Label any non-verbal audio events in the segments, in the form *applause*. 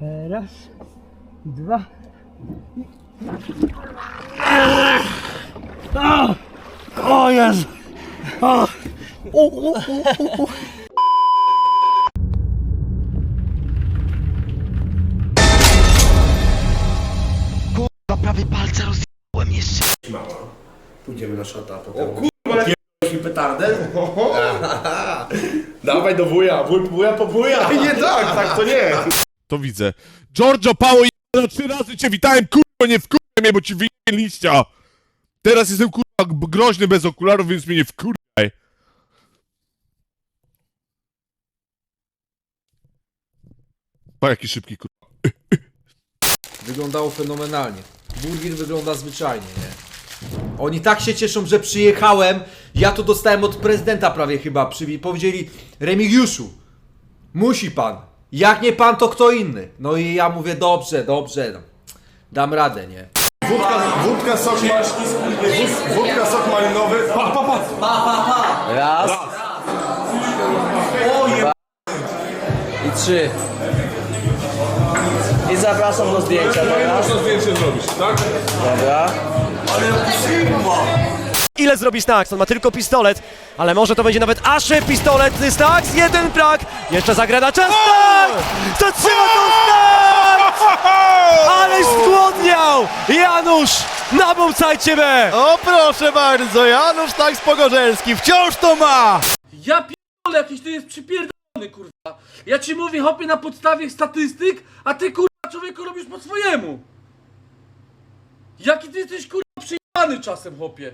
Raz, dwa. O, o Jezu! O, u, u, u, u, u. prawie palce rozjebałem jeszcze. Pójdziemy na szota, a potem... O kurwa, mi petardę? *laughs* Dawaj do wuja, wuj, wuja po wuja! Nie tak, tak to nie! To widzę. Giorgio Pało na trzy razy cię witałem, kurwa, nie wkurwaj mnie, bo ci wyjdzie liścia. Teraz jestem kurwa groźny bez okularów, więc mnie nie wkurwaj. Pa, jaki szybki kurwa. Wyglądało fenomenalnie. Burger wygląda zwyczajnie, nie? Oni tak się cieszą, że przyjechałem. Ja to dostałem od prezydenta prawie chyba. Przy... Powiedzieli, Remigiuszu, musi pan. Jak nie pan, to kto inny. No i ja mówię, dobrze, dobrze. No. Dam radę, nie? Wódka, wódka sok ma... Wódka sok malinowy. Pa, pa, pa! Raz. I trzy. I zapraszam do zdjęcia, dobra? Można zdjęcie zrobić, tak? Dobra. Ile zrobi Stax? On ma tylko pistolet, ale może to będzie nawet aszy pistolet. Stax, jeden brak. Jeszcze zagra na czas. Zatrzyma to Stax! Ale zgłodniał! Janusz, nabącajcie me! O proszę bardzo, Janusz tak Pogorzelski, wciąż to ma! Ja pierdolę, jakiś ty jest przypierdolony, kurwa. Ja ci mówię, hopie na podstawie statystyk, a ty, kurwa, człowieku robisz po swojemu. Jaki ty jesteś, kurwa, przyjebany czasem, hopie.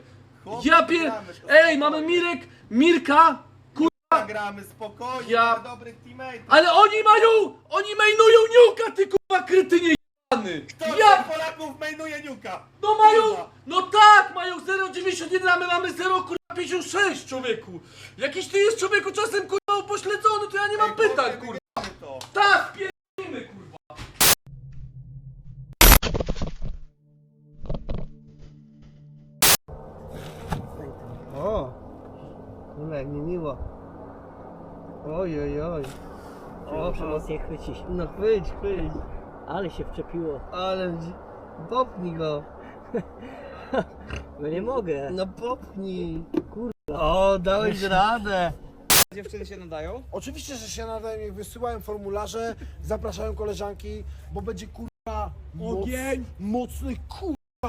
Ja pier... Ej, mamy Mirek, Mirka, kurwa. Gramy spokojnie, Ja- dobrych teammateów. Ale oni mają, oni mainują niuka, ty, kurwa, krytynie jebany. Kto Ja, Polaków mainuje Niuka? no mają, no tak, mają 0,91, a my mamy 0,56, człowieku. Jakiś ty jest, człowieku, czasem, kurwa, upośledzony, to ja nie mam pytań, kurwa. No jak nie miło. Oj, oj, oj. O, Muszę mocniej chwycić. no chwyć, chwyć. Ale się wczepiło. Ale dzi- popnij go. *laughs* No nie mogę. No popnij. Kurwa. O, dałeś radę. Dziewczyny się nadają? Oczywiście, że się nadają, jak wysyłają formularze, zapraszają koleżanki, bo będzie kurwa ogień, mocny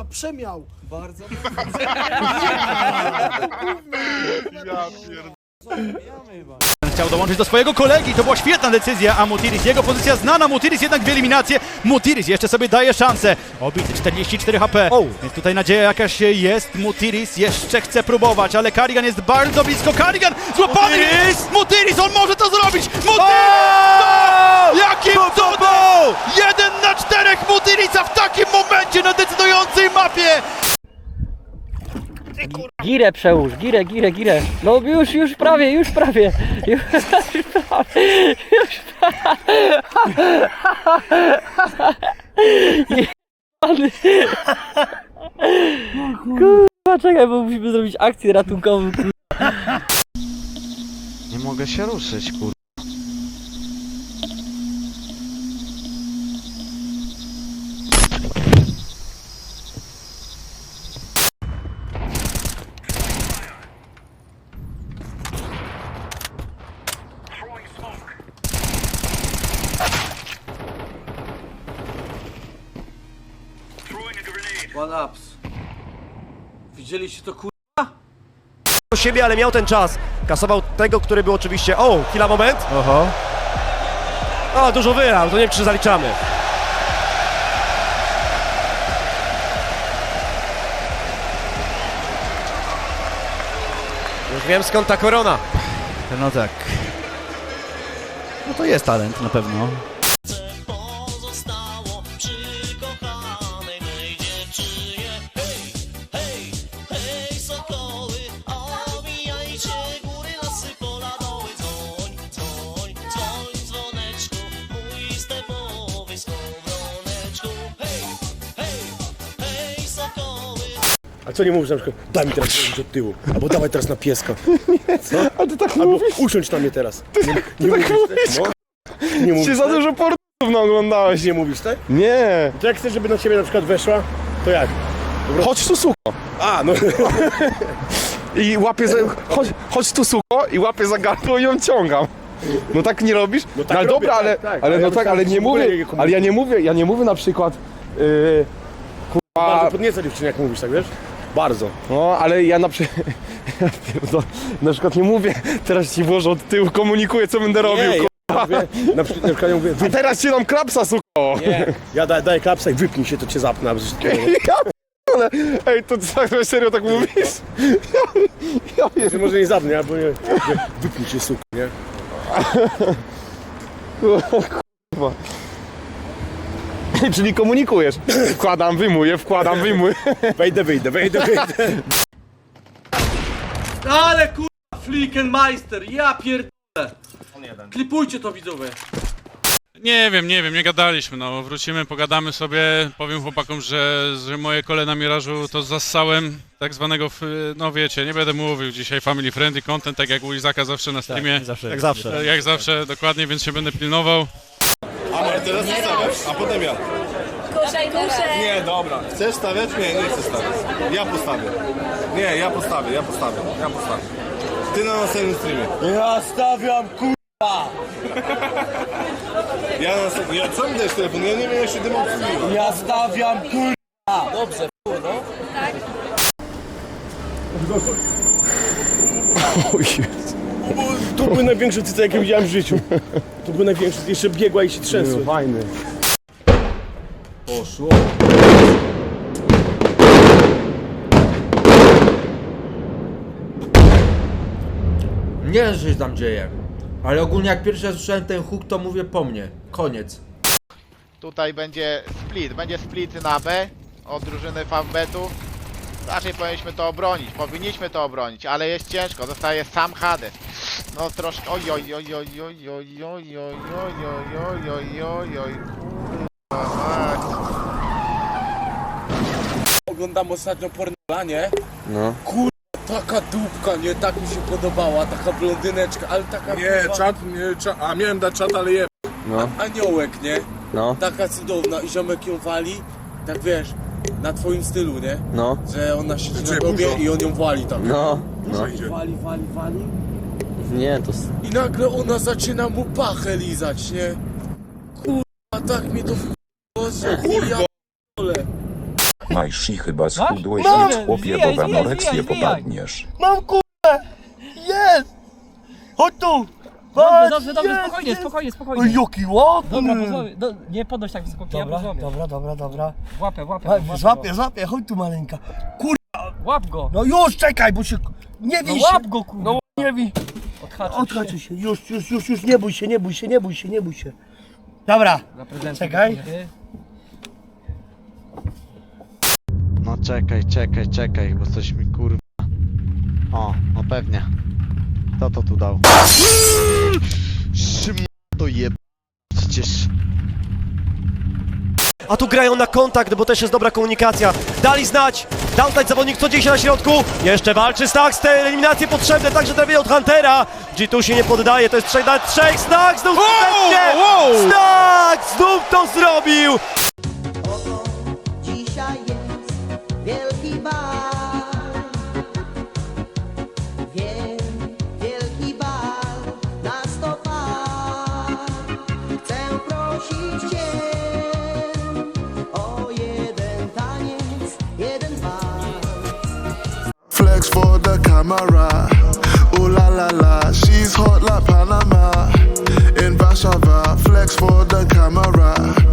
przemiał. Bardzo. *laughs* Chciał dołączyć do swojego kolegi, to była świetna decyzja, a Mutiris, jego pozycja znana, Mutiris jednak w eliminację. Mutiris jeszcze sobie daje szansę. Obity 44 HP, więc tutaj nadzieja jakaś jest. Mutiris jeszcze chce próbować, ale Karigan jest bardzo blisko. Karigan złapany! Mutiris! Mutiris, on może to zrobić! Mutiris! No! Jakim cudem! Jeden na czterech Mutirisa w takim momencie na decydującej mapie! Girę przełóż, girę, girę, girę. No już, już prawie, już prawie. Już *laughs* prawie, już prawie. Kurwa, czekaj, bo musimy zrobić akcję ratunkową. kurwa. Nie mogę się ruszyć, kur... One ups. Widzieliście to kur... Do siebie, ale miał ten czas. Kasował tego, który był oczywiście... O, chwila, moment. Oho. O, dużo wyram, to nie wiem, czy zaliczamy. Już wiem skąd ta korona. No tak. No to jest talent na pewno. A co nie mówisz na przykład, daj mi teraz *laughs* wziąć od tyłu, albo dawaj teraz na pieska. *laughs* Nie, a ty tak albo usiądź na mnie teraz. Nie, nie mówisz, no, nie mówisz, za dużo porno No oglądałeś. Nie mówisz, tak? Nie. To jak chcesz, żeby na ciebie na przykład weszła, to jak? Chodź tu suko. A, no. *laughs* I łapię za... Chodź, chodź tu suko i łapię za gardło i ją ciągam. No tak nie robisz? No, tak ale robię, dobra, tak, ale, tak. ale Ale no ja tak, myślałem, ale że nie w ogóle mówię, nie komuś- ale ja nie mówię, ja nie mówię na przykład yy, Bardzo kurwa, podnieca dziewczyny, jak mówisz, tak wiesz? Bardzo. no ale ja na przykład *laughs* na przykład nie mówię, teraz ci włożę od tyłu, komunikuję co będę robił, Nie, kurwa. ja mówię, na przykład, na przykład ja mówię, A teraz ci dam klapsa, suko. nie, ja daj, daj klapsa i wypnij się, to cię zapnę. *laughs* Ja pierdolę. Ej, to tak serio tak mówisz? Ja, ja. Że może nie zapnę, albo nie, nie wypnij się, suko, nie? *laughs* Ej, *laughs* czyli komunikujesz. Wkładam, wyjmuję, wkładam, wyjmuję. *laughs* Wejdę, wyjdę, wejdę, wyjdę. Ale kurwa, Flickenmeister, ja pierdolę. Klipujcie to widzowie. Nie wiem, nie wiem, nie gadaliśmy, no wrócimy, pogadamy sobie, powiem chłopakom, że, że moje kole na mirażu to zassałem tak zwanego, f- no wiecie, nie będę mówił dzisiaj family friendly content, tak jak u Izaka zawsze na streamie. Zawsze, jak zawsze. Jak zawsze, dokładnie, więc się będę pilnował. A teraz stawiasz, a potem ja. Kuszaj, kuszaj. Nie, dobra. Chcesz stawiać? Nie, nie chcę stawiać. Ja postawię. Nie, ja postawię, ja postawię, ja postawię. Ty na następnym streamie. Ja stawiam, kur... *laughs* Ja na następnym... Ja, co mi dajesz telefon? Ja nie wiem jeszcze dym obsługiwać. Ja stawiam, kur... To były największe cyce, jakie widziałem w życiu. To były największe, jeszcze biegła i się trzęsły. Fajny. Poszło. Nie wiem, co się tam dzieje. Ale ogólnie jak pierwszy raz słyszałem ten huk, to mówię po mnie. Koniec. Tutaj będzie split, będzie split na B od drużyny Favbetu. Raczej powinniśmy to obronić, powinniśmy to obronić, ale jest ciężko, zostaje sam Hades. No troszkę, oj oj oj oj oj oj oj oj oj oj oj oj oj kurwa mać. Oglądam ostatnio pornola, nie? No. Kur... Taka dupka, nie? Tak mi się podobała, taka blondyneczka, ale taka Nie, kurwa, czat, nie, czat, a miałem dać czat, ale je... aniołek, nie? No. Taka cudowna i ziomek ją wali, tak wiesz, na twoim stylu, nie? No. Że ona siedzi na Znaczy, tobie dużo. i on ją wali tam. No. Idzie. Wali, wali, wali. Nie, to... I nagle ona zaczyna mu pachę lizać, nie? Kurwa, tak mnie to w***ło, że ja Majsi chyba schudłeś No, nic chłopie, zwijaj, bo w zwijaj, anoreksję zwijaj, zwijaj. popadniesz. Mam kurwę! Jest! Chodź tu! Dobrze, dobrze, dobrze, spokojnie, spokojnie, spokojnie. Joki ładny! Dobra, pozwolę, do, nie podnoś tak wysoko, ja Dobra, pozwolę. dobra, dobra, dobra. Łapę, łapę, Łap- łapę Złapię, go. złapię, chodź tu maleńka. Kur... Łap go. No już, czekaj, bo się... Nie No bij łap go, kurwa. No nie bij! Odhaczył się, już, już, już, już, nie bój się, nie bój się, nie bój się, nie bój się. Dobra, Czekaj. No czekaj, czekaj, czekaj, bo coś mi kurwa. O, no pewnie. Kto to tu dał? Szym to jeb... Przecież... A tu grają na kontakt, bo też jest dobra komunikacja. Dali znać, dał znać zawodnik, co dzieje się na środku. Jeszcze walczy Stax, te eliminacje potrzebne, także trafienie od Huntera. G2 się nie poddaje, to jest 3 na 3, Stax znów skutecznie! wow! Stax znów to zrobił! Dzisiaj jest wielki bal. Wiem, wielki bal na sto par. Chcę prosić Cię Camera, oh la la la, she's hot like Panama. In Vashava, flex for the camera.